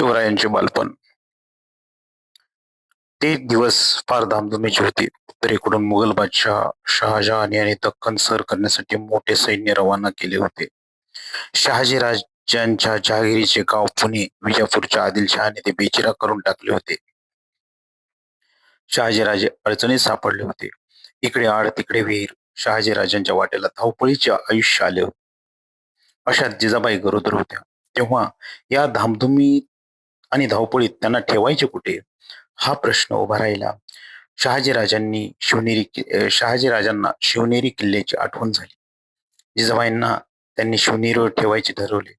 शिवरायांचे बालपण. ते दिवस फार धामधुमीचे होते. उत्तरेकडून मुघल बादशाह शहाजहान यांनी दक्कन सर करण्यासाठी मोठे सैन्य रवाना केले होते. शहाजी राजांच्या जहागिरीचे गाव पुणे विजापूरच्या आदिलशहाने ते बेचिरा करून टाकले होते. शहाजीराजे अडचणीत सापडले होते. इकडे आड तिकडे विहीर शहाजी राजांच्या वाटेला धावपळीचे आयुष्य आले होते. अशा जिजाबाई गरोदर होत्या. तेव्हा या धामधुमीत आणि धावपळीत त्यांना ठेवायचे कुठे? हा प्रश्न उभा राहिला. शहाजीराजांनी शिवनेरी कि- शहाजीराजांना शिवनेरी किल्ल्याची आठवण झाली. जिजाबाईंना त्यांनी शिवनेरीवर ठेवायचे ठरवले.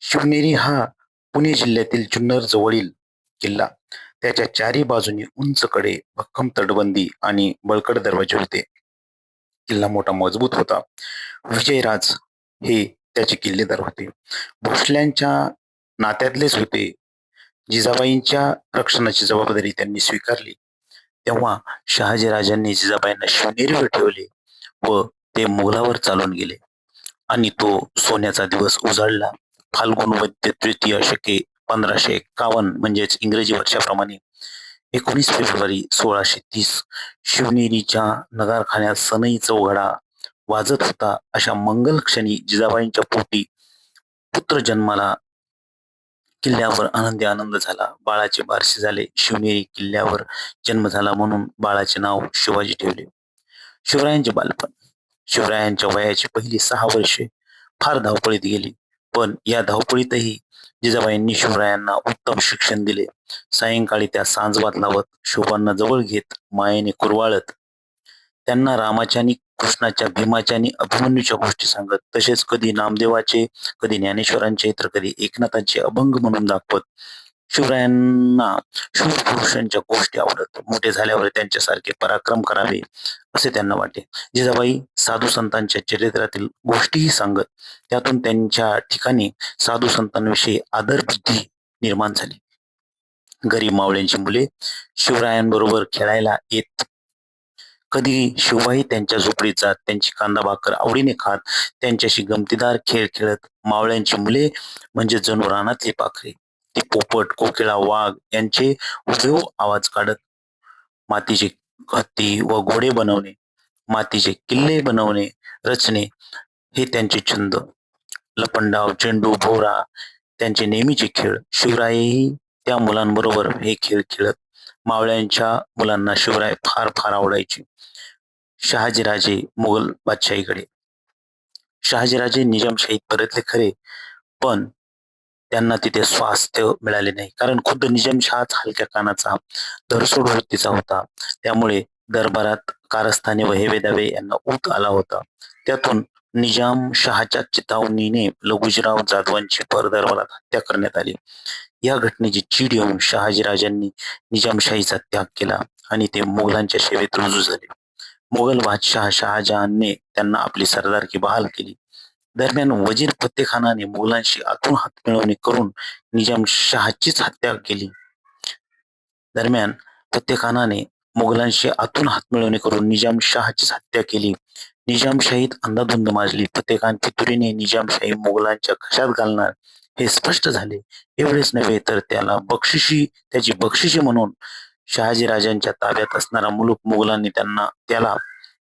शिवनेरी हा पुणे जिल्ह्यातील जुन्नर जवळील किल्ला. त्याच्या चारी बाजूनी उंच कडे भक्कम तटबंदी आणि बळकट दरवाजे होते. किल्ला मोठा मजबूत होता. विजयराज हे त्याचे किल्लेदार होते. भोसल्यांच्या नात्यातलेच होते जिजाबाईंच्या रक्षणाची जबाबदारी त्यांनी स्वीकारली तेव्हा शहाजीराजांनी जिजाबाईंना शिवनेरीवर ठेवले व ते मुघलावर चालून गेले आणि तो सोन्याचा दिवस उजाडला फाल्गुन वैद्य तृतीय शके पंधराशे एकावन्न म्हणजेच इंग्रजी वर्षाप्रमाणे एकोणीस फेब्रुवारी सोळाशे तीस शिवनेरीच्या नगारखान्यात सनई चौघडा वाजत होता अशा मंगल क्षणी जिजाबाईंच्या पोटी पुत्र जन्माला किल्ल्यावर आनंदी आनंद झाला. बाळाचे बारसे झाले. शिवनेरी किल्ल्यावर जन्म झाला म्हणून बाळाचे नाव शिवाजी ठेवले. शिवरायांचे बालपण. शिवरायांच्या वयाची पहिली सहा वर्षे फार धावपळीत गेली. पण या धावपळीतही जिजाबाईंनी शिवरायांना उत्तम शिक्षण दिले. सायंकाळी त्या सांजवात लावत शोभांना जवळ घेत मायेने कुरवाळत त्यांना रामाच्या आणि कृष्णाच्या भीमाच्या आणि अभिमन्यूच्या गोष्टी सांगत तसेच कधी नामदेवाचे कधी ज्ञानेश्वरांचे तर कधी एकनाथांचे अभंग म्हणून दाखवत. शिवरायांना शूरपुरुषांच्या गोष्टी आवडत. मोठे झाल्यावर त्यांच्यासारखे पराक्रम करावे असे त्यांना वाटे. जिजाबाई साधू संतांच्या चरित्रातील गोष्टीही सांगत त्यातून त्यांच्या ठिकाणी साधू संतांविषयी आदर बुद्धी निर्माण झाली. गरीब मावळ्यांची मुले शिवरायांबरोबर खेळायला येत कधी शिवबाई त्यांच्या झोपडीत जात त्यांची कांदा भाकर आवडीने खात त्यांच्याशी गमतीदार खेळ खेळत मावळ्यांची मुले म्हणजे जणू रानातली पाखरे. ती पोपट कोकिळा वाघ यांचे उभेव आवाज काढत मातीचे हत्ती व घोडे बनवणे मातीचे किल्ले बनवणे रचणे हे त्यांचे छंद. लपंडाव चेंडू भोवरा त्यांचे नेहमीचे खेळ. शिवरायही त्या मुलांबरोबर हे खेळ खेळत मावळ्यांच्या मुलांना शिवराय फार फार आवडायचे. शहाजीराजे मुघल बादशाहीकडे. शहाजीराजे निजामशाहीत परतले खरे पण त्यांना तिथे स्वास्थ्य मिळाले नाही. कारण खुद्द निजामशहाच हलक्या कानाचा धरसोड वृत्तीचा होता. त्यामुळे दरबारात कारस्थाने व हेवे दावे यांना ऊत आला होता. त्यातून निजाम शहाच्या चितावणीने लघुजीराव जाधवांची परदरबारात हत्या करण्यात आली. या घटनेची चीड येऊन शहाजीराजांनी निजामशाहीचा त्याग केला आणि ते मुघलांच्या सेवेत रुजू झाले. मोगल बादशाह शहाजहानने त्यांना आपली सरदारकी बहाल केली. दरम्यान वजीर फत्तेखानाने मुघलांशी आतून हात मिळवणी करून निजामशहाचीच हत्या केली. दरम्यान फत्तेखानाने मुघलांशी आतून हात मिळवणी करून निजामशहाचीच हत्या केली. निजामशाहीत अंधाधुंद माजली. फतेखान फितुरीने निजामशाही मुघलांच्या कशात घालणार. हे स्पष्ट झाले. एवढेच नव्हे तर त्याला बक्षिशी त्याची बक्षिशी म्हणून शहाजीराजांच्या ताब्यात असणारा मुलूक मुघलांनी त्यांना त्याला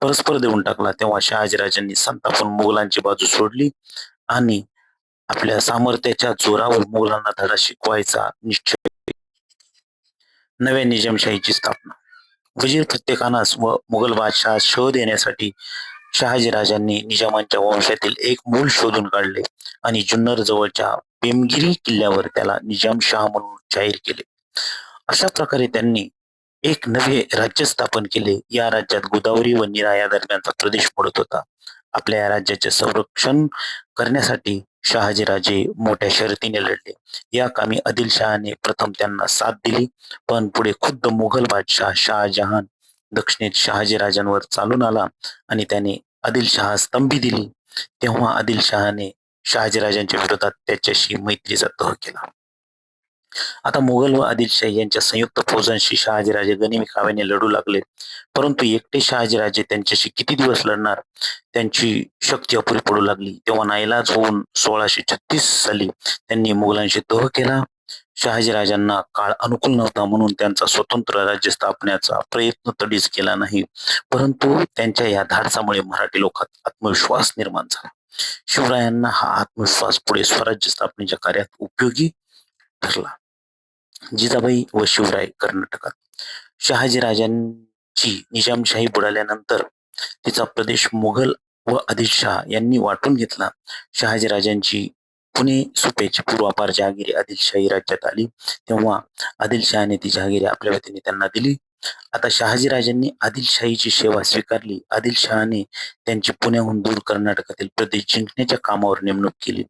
परस्पर देऊन टाकला. तेव्हा शहाजीराजांनी संतापून मुघलांची बाजू सोडली आणि आपल्या सामर्थ्याच्या जोरावर मुघलांना धडा शिकवायचा निश्चय नव्या निजामशाहीची स्थापना. वजीर प्रत्येकानास व मुघल बादशाह शोध येण्यासाठी शहाजीराजांनी निजामांच्या वंशातील एक मूल शोधून काढले आणि जुन्नर जवळच्या पेमगिरी किल्ल्यावर त्याला निजामशाह म्हणून जाहीर केले. अशा प्रकारे त्यांनी एक नवे राज्य स्थापन केले. या राज्यात गोदावरी व निरा या दरम्यानचा प्रदेश पडत होता. आपल्या या राज्याचे संरक्षण करण्यासाठी शहाजीराजे मोठ्या शर्तीने लढले. या कामी आदिलशहाने प्रथम त्यांना साथ दिली पण पुढे खुद्द मुघल बादशाह शहाजहान दक्षिणेत शहाजीराजांवर चालून आला आणि त्याने आदिलशहा स्तंभी दिली. तेव्हा आदिलशहाने शहाजीराजांच्या विरोधात त्याच्याशी मैत्रीचा तह केला. आता मुघल व आदिलशाही यांच्या संयुक्त फौजांशी शहाजीराजे गनिमी लढू लागले. परंतु एकटे शहाजीराजे त्यांच्याशी किती दिवस लढणार? त्यांची शक्ती अपुरी पडू लागली. तेव्हा नाईलाज होऊन सोळाशे छत्तीस साली त्यांनी मुघलांशी तह केला. शहाजीराजांना काळ अनुकूल नव्हता म्हणून त्यांचा स्वतंत्र राज्य स्थापण्याचा प्रयत्न तडीच केला नाही. परंतु त्यांच्या या धाडसामुळे मराठी लोकात आत्मविश्वास निर्माण झाला. शिवरायांना हा आत्मविश्वास पुढे स्वराज्य स्थापनेच्या कार्यात उपयोगी ठरला. जिजाबाई व शिवराय कर्नाटकात. शहाजी राजांची निजामशाही बुडाल्यानंतर तिचा प्रदेश मुघल व आदिलशाह यांनी वाटून घेतला. शहाजी राजांची पुणे सुपेची पूर्वापार जहागिरी आदिलशाही राज्यात आली. तेव्हा आदिलशहाने ती जहागिरी आपल्या वतीने त्यांना दिली. आता शहाजीराजांनी आदिलशाहीची सेवा स्वीकारली. आदिलशहाने त्यांची पुण्याहून दूर कर्नाटकातील प्रदेश जिंकण्याच्या कामावर नेमणूक केली.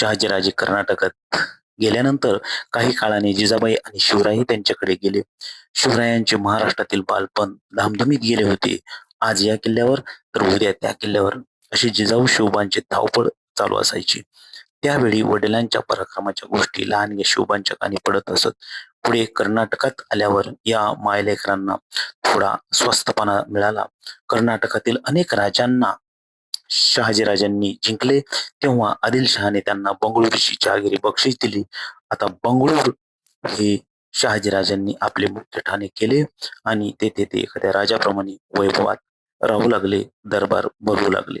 शहाजीराजे कर्नाटकात गेल्यानंतर काही काळाने जिजाबाई आणि शिवराई त्यांच्याकडे गेले. शिवरायांचे महाराष्ट्रातील बालपण धामधुमीत गेले होते. आज या किल्ल्यावर तर उद्या त्या किल्ल्यावर अशी जिजाऊ शिवबांची धावपळ चालू असायची. त्यावेळी वडिलांच्या पराक्रमाच्या गोष्टी लहानग्या शिवबांच्या कानी पडत असत. पुढे कर्नाटकात आल्यावर या मायलेकरांना थोडा स्वस्तपणा मिळाला. कर्नाटकातील अनेक राजांना शहाजीराजांनी जिंकले. तेव्हा आदिलशहाने त्यांना बंगळुरूची जहागिरी बक्षीस दिली. आता बंगळूर हे शहाजीराजांनी आपले मुख्य ठाणे केले आणि तेथे ते एखाद्या राजाप्रमाणे वैभवात राहू लागले दरबार भरू लागले.